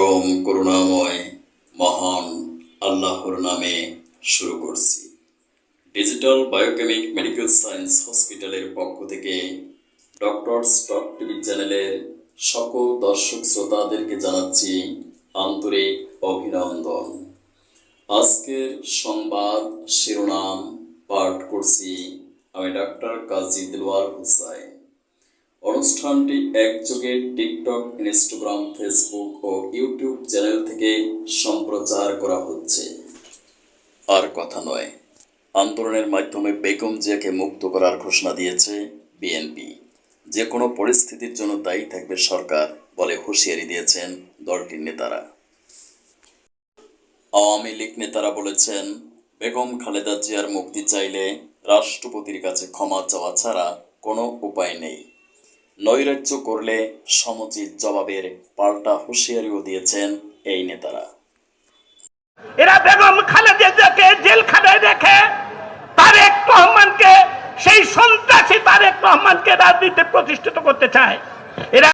পরম করুণাময়, মহান আল্লাহর নামে শুরু করছি। ডিজিটাল বায়োকেমিক মেডিকেল সায়েন্স হসপিটালের পক্ষ থেকে ডক্টর স্টক টিভি চ্যানেলের সকল দর্শক শ্রোতাদেরকে জানাচ্ছি আন্তরিক অভিনন্দন। আজকের সংবাদ শিরোনাম পাঠ করছি আমি ডাক্তার কাজী দিলওয়ার হুসাইন। অনুষ্ঠানটি একযোগে টিকটক, ইনস্টাগ্রাম, ফেসবুক ও ইউটিউব চ্যানেল থেকে সম্প্রচার করা হচ্ছে। আর কথা নয়, আন্দোলনের মাধ্যমে বেগম জিয়াকে মুক্ত করার ঘোষণা দিয়েছে বিএনপি। যে কোনো পরিস্থিতির জন্য দায়ী থাকবে সরকার বলে হুঁশিয়ারি দিয়েছেন দলটির নেতারা। আওয়ামী লীগ নেতারা বলেছেন, বেগম খালেদা জিয়ার মুক্তি চাইলে রাষ্ট্রপতির কাছে ক্ষমা চাওয়া ছাড়া কোনো উপায় নেই। নৈরাজ্য করলে সমুচিত জবাবের পাল্টা হুঁশিয়ারিও দিয়েছেন এই নেতারা। এরা বেগম খালেদে যাকে জেল জেলখানায় রেখে তারেক রহমানকে, সেই সন্ত্রাসী তারেক রহমানকে রাজনীতিতে প্রতিষ্ঠিত করতে চায়।